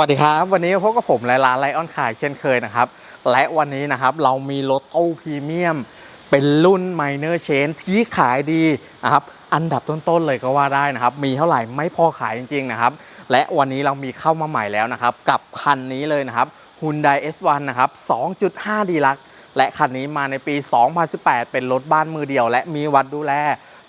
วัสดีครับ วันนี้พบกับผมและร้านไลออนขายเช่นเคยนะครับ และวันนี้นะครับเรามีรถตู้พรีเมียม เป็นรุ่น Minor Chain ที่ขายดีนะครับอันดับต้นๆเลยก็ว่าได้นะครับ มีเท่าไหร่ไม่พอขายจริง ๆ นะครับ และวันนี้เรามีเข้ามาใหม่แล้วนะครับ กับคันนี้เลยนะครับ Hyundai S1 นะครับ 2.5ดีลักและคันนี้มาในปี 2018 เป็นรถบ้านมือเดียว และมีวัดดูแล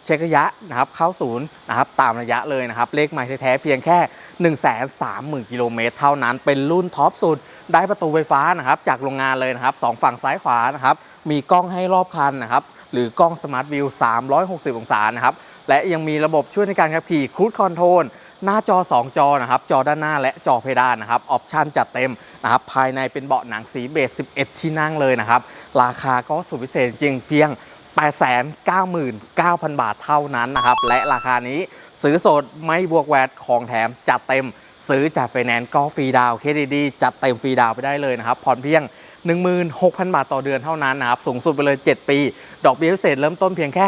เช็คระยะนะครับเข้าศูนย์นะครับตามระยะเลยนะครับเลขไมล์แท้ๆเพียงแค่ 1 3 0 0 0 0กิโลเมตรเท่านั้นเป็นรุ่นท็อปสุด ได้ประตูไฟฟ้านะครับจากโรงงานเลยนะครับสองฝั่งซ้ายขวานะครับมีกล้องให้รอบคันนะครับหรือกล้องสมาร์ทวิว 360 องศานะครับและยังมีระบบช่วยในการขับขี่ครู e คอนโทรลหน้าจอ 2 จอนะครับจอด้านหน้าและจอเพดานนะครับออปชันจัดเต็มนะครับภายในเป็นเบาะหนังสีเบจ11 ที่นั่งเลยนะครับราคาก็สุดพิเศษจริงเพียง 899,000 บาทเท่านั้นนะครับ และราคานี้ซื้อสดไม่บวกแวดของแถมจัดเต็ม ซื้อจากไฟแนนซ์ก็ฟรีดาวเคดีดีจัดเต็มฟรีดาวไปได้เลยนะครับผ่อนเพียง 16,000 บาทต่อเดือนเท่านั้นนะครับ สูงสุดไปเลย 7 ปี ดอกเบี้ยพิเศษเริ่มต้นเพียงแค่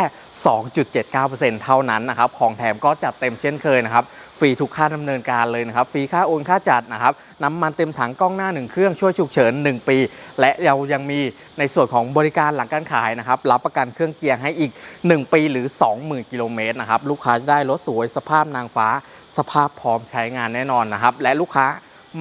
2.79%เท่านั้นนะครับ ของแถมก็จัดเต็มเช่นเคยนะครับ ฟรีทุกค่าดำเนินการเลยนะครับ ฟรีค่าโอนค่าจัดนะครับ น้ำมันเต็มถังกล้องหน้า 1 เครื่องช่วยฉุกเฉิน 1 ปี และเรายังมีในส่วนของบริการหลังการขายนะครับ รับประกันเครื่องเกียร์ให้อีก 1 ปีหรือ 20,000 กิโลเมตรนะครับ ลูกค้าจะได้รถสวยสภาพนางฟ้า สภาพพร้อมใช้งานแน่นอนนะครับ และลูกค้า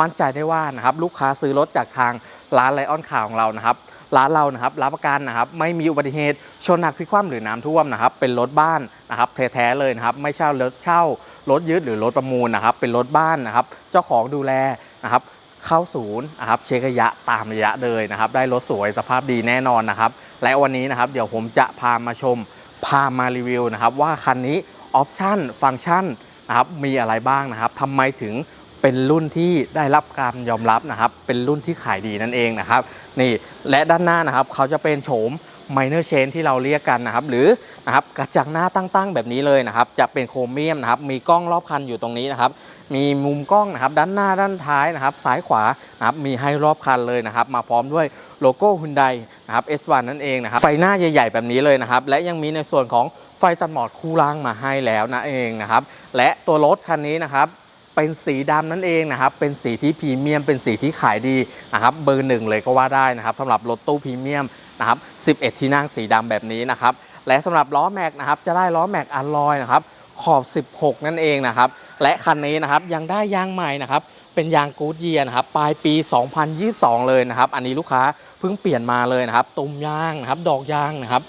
มั่นใจได้ว่านะครับลูกค้าซื้อรถจากทาง ร้านไลออนข่าวของเรานะครับร้านเรานะครับรับประกันนะครับไม่มีอุบัติเหตุชนหนักพลิกคว่ำหรือน้ำท่วมนะครับเป็นรถบ้านนะครับแท้ๆเลยนะครับไม่เช่ารถเช่ารถยึดหรือรถประมูลนะครับเป็นรถบ้านนะครับเจ้าของดูแลนะครับเข้าศูนย์นะครับเช็คระยะตามระยะเลยนะครับได้รถสวยสภาพดีแน่นอนนะครับและวันนี้นะครับเดี๋ยวผมจะพามาชมพามารีวิวนะครับว่าคันนี้ออปชั่นฟังก์ชันนะครับมีอะไรบ้างนะครับทำไมถึง เป็นรุ่นที่ได้รับการยอมรับนะครับ เป็นรุ่นที่ขายดีนั่นเองนะครับนี่และด้านหน้านะครับเขาจะเป็นโฉม minor chain ที่เราเรียกกันนะครับ หรือนะครับกระจังหน้าตั้งๆแบบนี้เลยนะครับ จะเป็นโครเมียมนะครับ มีกล้องรอบคันอยู่ตรงนี้นะครับ มีมุมกล้องนะครับ ด้านหน้าด้านท้ายนะครับ ซ้ายขวานะครับ มีให้รอบคันเลยนะครับ มาพร้อมด้วยโลโก้ Hyundai นะครับ S1 นั่นเองนะครับ ไฟหน้าใหญ่ ๆ แบบนี้เลยนะครับ และยังมีในส่วนของไฟตัดหมอดคู่ล่างมาให้แล้วนะเองนะครับ และตัวรถคันนี้นะครับ เป็นสีดำนั่นเองนะครับ เป็นสีที่พรีเมียม เป็นสีที่ขายดีนะครับ เบอร์หนึ่งเลยก็ว่าได้นะครับสำหรับรถตู้พรีเมียมนะครับ 11 ที่นั่งสีดำแบบนี้นะครับ และสำหรับล้อแม็กนะครับ จะได้ล้อแม็กอัลลอยนะครับ ขอบ 16 นั่นเองนะครับ และคันนี้นะครับยังได้ยางใหม่นะครับ เป็นยางกูดเยียนะครับปลายปี 2022 เลยนะครับ อันนี้ลูกค้าเพิ่งเปลี่ยนมาเลยนะครับตุ่มยางนะครับดอกยางนะครับ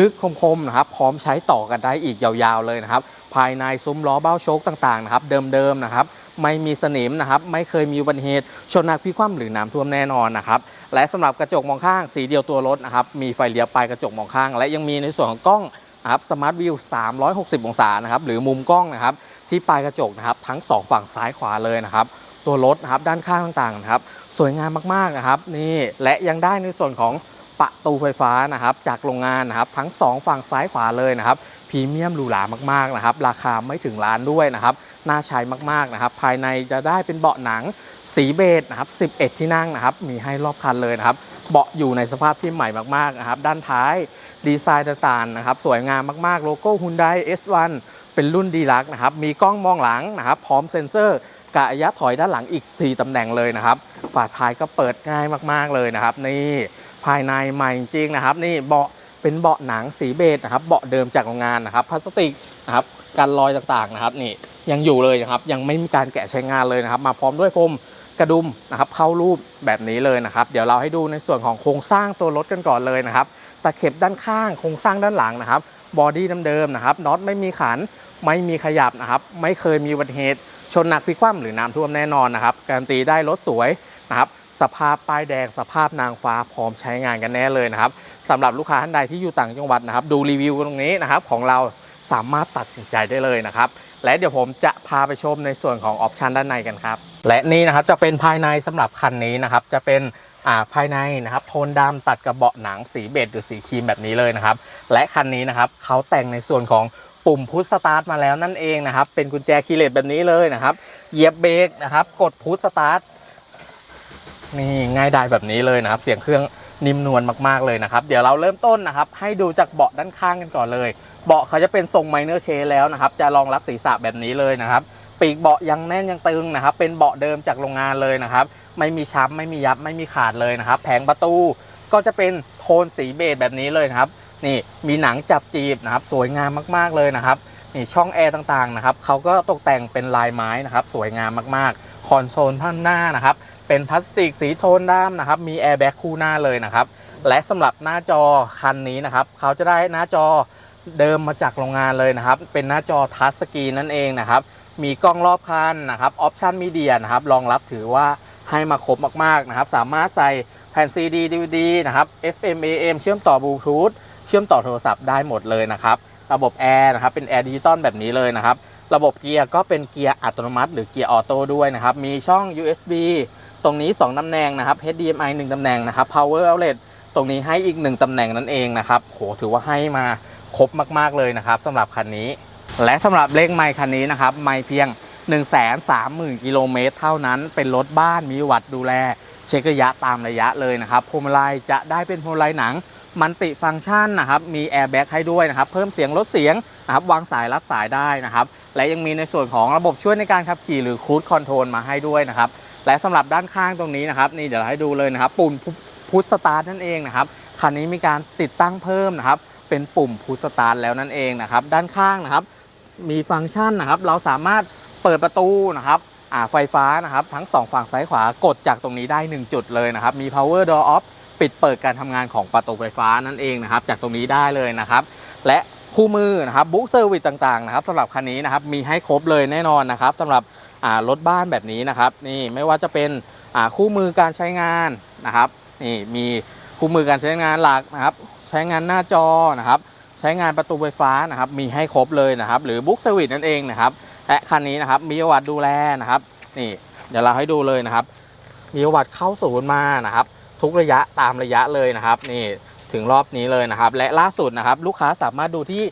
ลึกๆคมๆนะครับ พร้อมใช้ต่อกันได้อีกยาวๆเลยนะครับ ภายในซุ้มล้อเบ้าโชคต่างๆนะครับเดิมๆนะครับไม่มีสนิมนะครับ ไม่เคยมีอุบัติเหตุชนนักพิคว่ำหรือน้ำท่วมแน่นอนนะครับ และสำหรับกระจกมองข้างสีเดียวตัวรถนะครับ มีไฟเลี้ยวปลายกระจกมองข้าง และยังมีในส่วนของกล้องนะครับสมาร์ทวิว 360 องศานะครับ หรือมุมกล้องนะครับ ที่ปลายกระจกนะครับ ทั้ง 2 ฝั่งซ้ายขวาเลยนะครับ ตัวรถนะครับด้านข้างต่างๆนะครับ สวยงามมากๆนะครับนี่และยังได้ในส่วนของประตูไฟฟ้านะครับจากโรงงานนะครับทั้ง 2 ฝั่งซ้ายขวาเลยนะครับพรีเมียมหรูหรามากๆนะครับราคาไม่ถึงล้านด้วยนะครับน่าใช้มากๆนะครับภายในจะได้เป็นเบาะหนังสีเบจนะครับ 11 ที่นั่งนะครับมีให้รอบคันเลยนะครับเบาะอยู่ในสภาพที่ใหม่มากๆนะครับด้านท้ายดีไซน์ต่างๆนะครับสวยงามมากๆโลโก้ Hyundai S1 เป็นรุ่นดีลักนะครับมีกล้องมองหลังนะครับพร้อมเซ็นเซอร์ กะระยะถอยด้านหลังอีก 4ตำแหน่งเลยนะครับ ฝาท้ายก็เปิดง่ายมากๆเลยนะครับ นี่ภายในใหม่จริงนะครับ นี่เบาะเป็นเบาะหนังสีเบจนะครับเบาะเดิมจากโรงงานนะครับพลาสติกนะครับกันรอยต่างๆนะครับ นี่ยังอยู่เลยนะครับ ยังไม่มีการแกะใช้งานเลยนะครับ มาพร้อมด้วยพรมกระดุมนะครับเข้ารูปแบบนี้เลยนะครับ เดี๋ยวเราให้ดูในส่วนของโครงสร้างตัวรถกันก่อนเลยนะครับตะเข็บด้านข้างโครงสร้างด้านหลังนะครับบอดี้เดิมๆนะครับน็อตไม่มีขันไม่มีขยับนะครับ ไม่เคยมีอุบัติเหตุ ชนหนักพิกคว่ำหรือน้ำท่วมแน่นอนนะครับ การันตีได้รถสวยนะครับสภาพป้ายแดงสภาพนางฟ้าพร้อมใช้งานกันแน่เลยนะครับสำหรับลูกค้าท่านใดที่อยู่ต่างจังหวัดนะครับ ดูรีวิวตรงนี้นะครับของเราสามารถตัดสินใจได้เลยนะครับ และเดี๋ยวผมจะพาไปชมในส่วนของออปชันด้านในกันครับ และนี่นะครับจะเป็นภายในสำหรับคันนี้นะครับ จะเป็นอ่าภายในนะครับโทนดำตัดกับเบาะหนังสีเบจหรือสีครีมแบบนี้เลยนะครับ และคันนี้นะครับเขาแต่งในส่วนของ ปุ่มพุชสตาร์ทมาแล้วนั่นเองนะครับ เป็นกุญแจคีย์เลสแบบนี้เลยนะครับ เหยียบเบรกนะครับ กดพุชสตาร์ทนี่ง่ายดายแบบนี้เลยนะครับ เสียงเครื่องนิ่มนวลมากๆเลยนะครับ เดี๋ยวเราเริ่มต้นนะครับ ให้ดูจากเบาะด้านข้างกันก่อนเลย เบาะเขาจะเป็นทรงไมเนอร์เชแล้วนะครับ จะรองรับศีรษะแบบนี้เลยนะครับ ปีกเบาะยังแน่นยังตึงนะครับ เป็นเบาะเดิมจากโรงงานเลยนะครับ ไม่มีช้ำไม่มียับไม่มีขาดเลยนะครับ แผงประตูก็จะเป็นโทนสีเบจแบบนี้เลยนะครับ นี่มีหนังจับจีบนะครับสวยงามมากๆเลยนะครับนี่ช่องแอร์ต่างๆนะครับเขาก็ตกแต่งเป็นลายไม้นะครับสวยงามมากๆ คอนโซลข้างหน้านะครับเป็นพลาสติกสีโทนดำนะครับมีแอร์แบ็กคู่หน้าเลยนะครับและสำหรับหน้าจอคันนี้นะครับเขาจะได้หน้าจอเดิมมาจากโรงงานเลยนะครับ เป็นหน้าจอทัชสกรีนนั่นเองนะครับ มีกล้องรอบคันนะครับออปชันมีเดียนะครับรองรับถือว่าให้มาครบมากๆนะครับ สามารถใส่แผ่น CD DVD นะครับ FM AM เชื่อมต่อบลูทูธ เชื่อมต่อโทรศัพท์ได้หมดเลยนะครับ ระบบแอร์นะครับเป็นแอร์ดิจิตอลแบบนี้เลยนะครับ ระบบเกียร์ก็เป็นเกียร์อัตโนมัติ หรือเกียร์ออโต้ด้วยนะครับ มีช่อง USB ตรงนี้ 2ตำแหน่งนะครับ HDMI 1ตำแหน่งนะครับ Power Outlet ตรงนี้ให้อีก 1ตำแหน่งนั่นเองนะครับโหถือว่าให้มาครบมากๆเลยนะครับสำหรับคันนี้ และสำหรับเลขไมค์คันนี้นะครับไม่เพียง 130,000 กิโลเมตรเท่านั้นเป็นรถบ้านมีวัดดูแล เช็คระยะตามระยะเลยนะครับพวงมาลัยจะได้เป็นพวงมาลัยหนัง มันติฟังก์ชันนะครับ มีแอร์แบ็กให้ด้วยนะครับ เพิ่มเสียงลดเสียงนะครับวางสายรับสายได้นะครับ และยังมีในส่วนของระบบช่วยในการขับขี่หรือคูดคอนโทรลมาให้ด้วยนะครับ และสำหรับด้านข้างตรงนี้นะครับ นี่เดี๋ยวเราให้ดูเลยนะครับ ปุ่มพุทสตาร์ทนั่นเองนะครับคันนี้มีการติดตั้งเพิ่มนะครับ เป็นปุ่มพุทสตาร์ทแล้วนั่นเองนะครับ ด้านข้างนะครับ มีฟังก์ชันนะครับ เราสามารถเปิดประตูนะครับไฟฟ้านะครับ ทั้งสองฝั่งซ้ายขวากดจากตรงนี้ได้ 1 จุดเลยนะครับ มี power door off ปิดเปิดการทำงานของประตูไฟฟ้านั่นเองนะครับ จากตรงนี้ได้เลยนะครับ และคู่มือนะครับบุ๊กเซอร์วิสต่างๆนะครับสำหรับคันนี้นะครับมีให้ครบเลยแน่นอนนะครับสำหรับรถบ้านแบบนี้นะครับนี่ไม่ว่าจะเป็นคู่มือการใช้งานนะครับนี่มีคู่มือการใช้งานหลักนะครับ ใช้งานหน้าจอนะครับ ใช้งานประตูไฟฟ้านะครับ มีให้ครบเลยนะครับ หรือบุ๊กเซอร์วิสนั่นเองนะครับและคันนี้นะครับมีประวัติดูแลนะครับนี่เดี๋ยวเราให้ดูเลยนะครับ มีประวัติเข้าศูนย์มานะครับ ทุกระยะตามระยะเลยนะครับ นี่ถึงรอบนี้เลยนะครับ และล่าสุดนะครับ ลูกค้าสามารถดูที่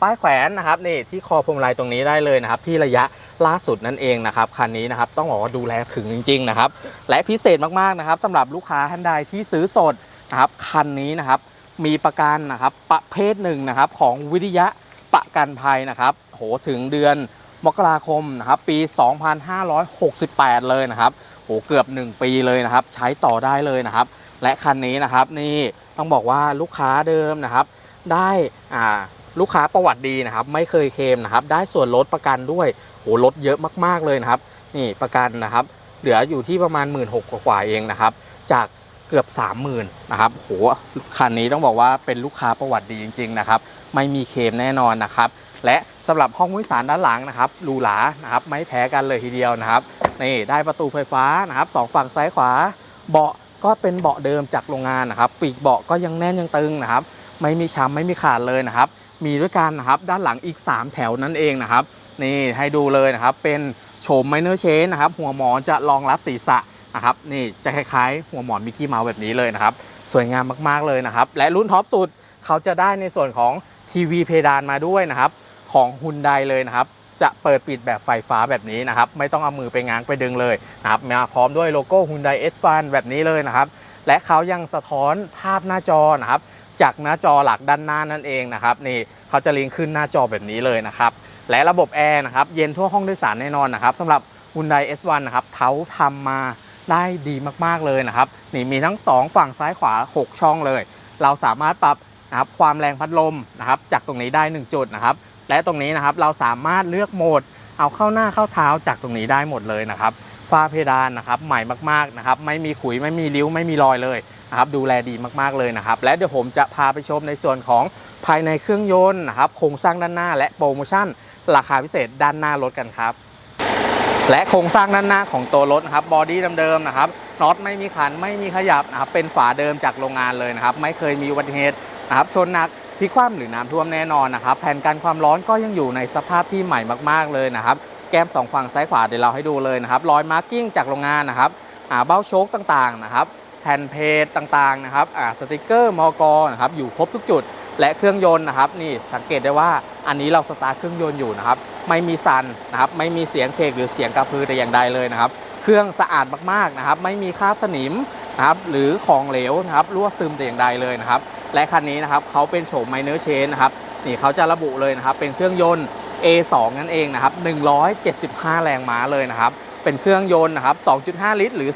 ป้ายแขวนนะครับนี่ที่คอพวงมาลัยตรงนี้ได้เลยนะครับ ที่ระยะล่าสุดนั่นเองนะครับคันนี้นะครับต้องบอกว่าดูแลถึงจริง ๆนะครับ และพิเศษมากๆนะครับสำหรับลูกค้าท่านใดที่ซื้อสดนะครับคันนี้นะครับมีประกันนะครับประเภทหนึ่งนะครับของวิทยะประกันภัยนะครับโหถึงเดือนมกราคมนะครับปี 2568 เลยนะครับ โหเกือบ 1 ปีเลยนะครับ ใช้ต่อได้เลยนะครับ และคันนี้นะครับนี่ต้องบอกว่าลูกค้าเดิมนะครับ ได้อ่าลูกค้าประวัติดีนะครับ ไม่เคยเคมนะครับ ได้ส่วนลดประกันด้วยโหลดเยอะมากๆเลยนะครับ นี่ประกันนะครับ เหลืออยู่ที่ประมาณ 1 6ื่นกว่าเองนะครับ จากเกือบ 30,000นะครับโหคันนี้ต้องบอกว่าเป็นลูกค้าประวัติดีจริง ๆ นะครับ ไม่มีเคมแน่นอนนะครับ และ สำหรับห้องผู้โดยสารด้านหลังนะครับหรูหรานะครับไม่แพ้กันเลยทีเดียวนะครับนี่ได้ประตูไฟฟ้านะครับสองฝั่งซ้ายขวา เบาะก็เป็นเบาะเดิมจากโรงงานนะครับ ปีกเบาะก็ยังแน่นยังตึงนะครับ ไม่มีช้ำไม่มีขาดเลยนะครับ มีด้วยกันนะครับด้านหลังอีก 3 แถวนั่นเองนะครับนี่ให้ดูเลยนะครับ เป็นโฉมไมเนอร์เชนนะครับ หัวหมอนจะรองรับศีรษะนะครับ นี่จะคล้ายๆ หัวหมอนมิกกี้เมาส์แบบนี้เลยนะครับ สวยงามมากๆเลยนะครับ และรุ่นท็อปสุดเขาจะได้ในส่วนของทีวีเพดานมาด้วยนะครับ ของฮุนไดเลยนะครับ จะเปิดปิดแบบไฟฟ้าแบบนี้นะครับ ไม่ต้องเอามือไปง้างไปดึงเลยนะครับมาพร้อมด้วยโลโก้ฮุนไดเอสฟันแบบนี้เลยนะครับ และเขายังสะท้อนภาพหน้าจอนะครับ จากหน้าจอหลักด้านหน้านั่นเองนะครับ นี่เขาจะลิงก์ขึ้นหน้าจอแบบนี้เลยนะครับ และระบบแอร์นะครับ เย็นทั่วห้องโดยสารแน่นอนนะครับสำหรับ Hyundai S1 นะครับเขาทำมาได้ดีมากๆเลยนะครับ นี่มีทั้ง 2 ฝั่งซ้ายขวา 6 ช่องเลย เราสามารถปรับนะครับความแรงพัดลมนะครับจากตรงนี้ได้ 1 จุดนะครับ และตรงนี้นะครับเราสามารถเลือกโหมด เอาเข้าหน้าเข้าเท้าจากตรงนี้ได้หมดเลยนะครับฝ้าเพดานนะครับใหม่มากๆนะครับไม่มีขุยไม่มีริ้วไม่มีรอยเลยนะครับดูแลดีมากๆเลยนะครับ และเดี๋ยวผมจะพาไปชมในส่วนของภายในเครื่องยนต์นะครับโครงสร้างด้านหน้า และโปรโมชั่น ราคาพิเศษด้านหน้ารถกันครับ และโครงสร้างด้านหน้าของตัวรถนะครับบอดี้เดิมๆนะครับน็อตไม่มีขันไม่มีขยับนะครับเป็นฝาเดิมจากโรงงานเลยนะครับไม่เคยมีอุบัติเหตุนะครับชนหนัก พลิกคว่ำหรือน้ำท่วมแน่นอนนะครับแผ่นกันความร้อนก็ยังอยู่ในสภาพที่ใหม่มากๆเลยนะครับ แก้มสองฝั่งซ้ายขวาเดี๋ยวเราให้ดูเลยนะครับรอยมาร์กิ้งจากโรงงานนะครับอ่าเบ้าโชคต่างๆนะครับแผ่นเพจต่างๆนะครับอ่าสติกเกอร์มอกนะครับอยู่ครบทุกจุดและเครื่องยนต์นะครับนี่สังเกตได้ว่าอันนี้เราสตาร์ทเครื่องยนต์อยู่นะครับไม่มีสันนะครับไม่มีเสียงเคกหรือเสียงกระพือแต่อย่างใดเลยนะครับ เครื่องสะอาดมากๆนะครับ ไม่มีคราบสนิมนะครับหรือของเหลวนะครับรั่วซึมแต่อย่างใดเลยนะครับ และคันนี้นะครับเขาเป็นโฉมไมเนอร์เชนนะครับนี่เขาจะระบุเลยนะครับ เป็นเครื่องยนต์ A2 นั่นเองนะครับ175 แรงม้าเลยนะครับ เป็นเครื่องยนต์นะครับ 2.5 ลิตร หรือ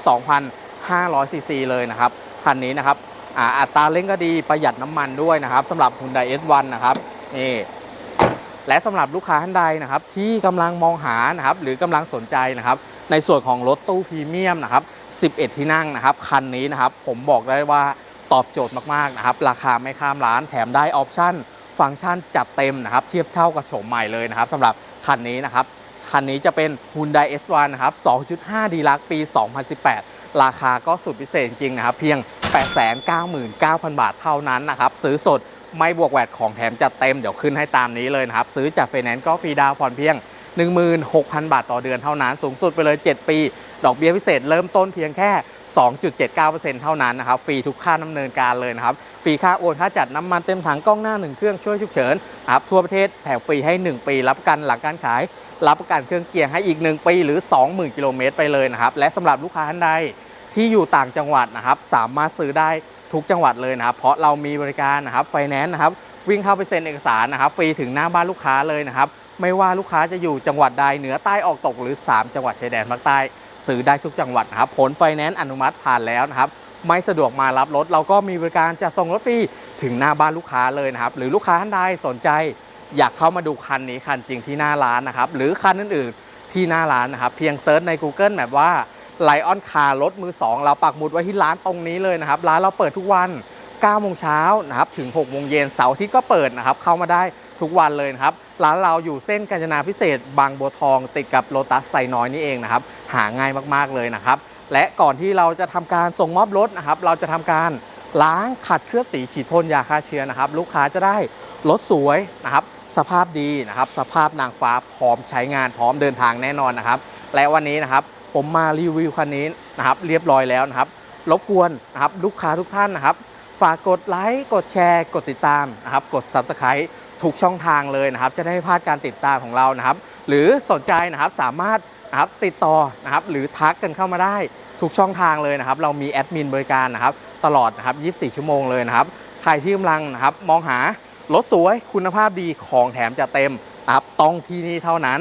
2,500 ซีซีเลยนะครับ คันนี้นะครับอ่าอัตราเร่งก็ดีประหยัดน้ำมันด้วยนะครับสำหรับ Hyundai S1 นะครับนี่และสำหรับลูกค้าท่านใดนะครับ ที่กำลังมองหานะครับ หรือกำลังสนใจนะครับ ในส่วนของรถตู้พรีเมียมนะครับ 11 ที่นั่งนะครับ คันนี้นะครับ ผมบอกได้ว่า ตอบโจทย์มากๆนะครับ ราคาไม่ข้ามล้านแถมได้ออปชั่น ฟังก์ชันจัดเต็มนะครับ เทียบเท่ากับโฉมใหม่เลยนะครับสำหรับคันนี้นะครับ คันนี้จะเป็น Hyundai S1 นะครับ 2.5 d ีลักปี 2018 ราคาก็สุดพิเศษจริงนะครับ เพียง 899,000 บาทเท่านั้นนะครับ ซื้อสดไม่บวกแวดของแถมจัดเต็มเดี๋ยวขึ้นให้ตามนี้เลยนะครับ ซื้อจากไฟแนนซ์ก็ฟรีดาวน์ผ่อนเพียง 16,000 บาทต่อเดือนเท่านั้น สูงสุดไปเลย 7 ปี ดอกเบี้ยพิเศษเริ่มต้นเพียงแค่ 2.79%เท่านั้นนะครับ ฟรีทุกค่าดำเนินการเลยนะครับ ฟรีค่าโอนค่าจัดน้ำมันเต็มถังกล้องหน้า 1 เครื่องช่วยฉุกเฉินครับทั่วประเทศแถมฟรีให้ 1 ปี รับประกันหลังการขาย รับประกันเครื่องเกียร์ให้อีก 1 ปีหรือ 20,000 กิโลเมตรไปเลยนะครับ และสำหรับลูกค้าท่านใดที่อยู่ต่างจังหวัดนะครับ สามารถซื้อได้ทุกจังหวัดเลยนะครับ เพราะเรามีบริการนะครับไฟแนนซ์นะครับวิ่งเข้าไปเซ็นเอกสารนะครับฟรีถึงหน้าบ้านลูกค้าเลยนะครับ ไม่ว่าลูกค้าจะอยู่จังหวัดใดเหนือใต้ออกตกหรือ 3 จังหวัดชายแดนภาคใต้ ซื้อได้ทุกจังหวัดครับผลไฟแนนซ์อนุมัติผ่านแล้วนะครับไม่สะดวกมารับรถ เราก็มีบริการจะส่งรถฟรีถึงหน้าบ้านลูกค้าเลยนะครับ หรือลูกค้าท่านใดสนใจ อยากเข้ามาดูคันนี้คันจริงที่หน้าร้านนะครับ หรือคันอื่นๆที่หน้าร้านนะครับ เพียงเซิร์ชใน Google แบบว่าไลออนคาร์รถมือ 2 เราปักหมุดไว้ที่ร้านตรงนี้เลยนะครับ ร้านเราเปิดทุกวัน9โมงเช้านะครับถึง6โมงเย็นเสาร์อาที่ก็เปิดนะครับ เข้ามาได้ ทุกวันเลยนะครับ ร้านเราอยู่เส้นกาญจนาพิเศษ บางบัวทอง ติดกับโลตัสไซน้อยนี่เองนะครับ หาง่ายมากๆเลยนะครับ และก่อนที่เราจะทำการส่งมอบรถนะครับ เราจะทำการล้างขัดเคลือบสีฉีดพ่นยาฆ่าเชื้อนะครับ ลูกค้าจะได้รถสวยนะครับ สภาพดีนะครับ สภาพนางฟ้าพร้อมใช้งานพร้อมเดินทางแน่นอนนะครับ และวันนี้นะครับ ผมมารีวิวคันนี้นะครับ เรียบร้อยแล้วนะครับรบกวนนะครับ ลูกค้าทุกท่านนะครับ ฝากกดไลค์กดแชร์ กดติดตามนะครับ กด Subscribe ทุกช่องทางเลยนะครับ จะได้ไม่พลาดการติดตามของเรานะครับ หรือสนใจนะครับสามารถนะครับติดต่อนะครับหรือทักกันเข้ามาได้ทุกช่องทางเลยนะครับ เรามีแอดมินบริการนะครับตลอดนะครับ24 ชั่วโมงเลยนะครับ ใครที่กำลังนะครับมองหารถสวยคุณภาพดีของแถมจะเต็มนะครับต้องที่นี่เท่านั้น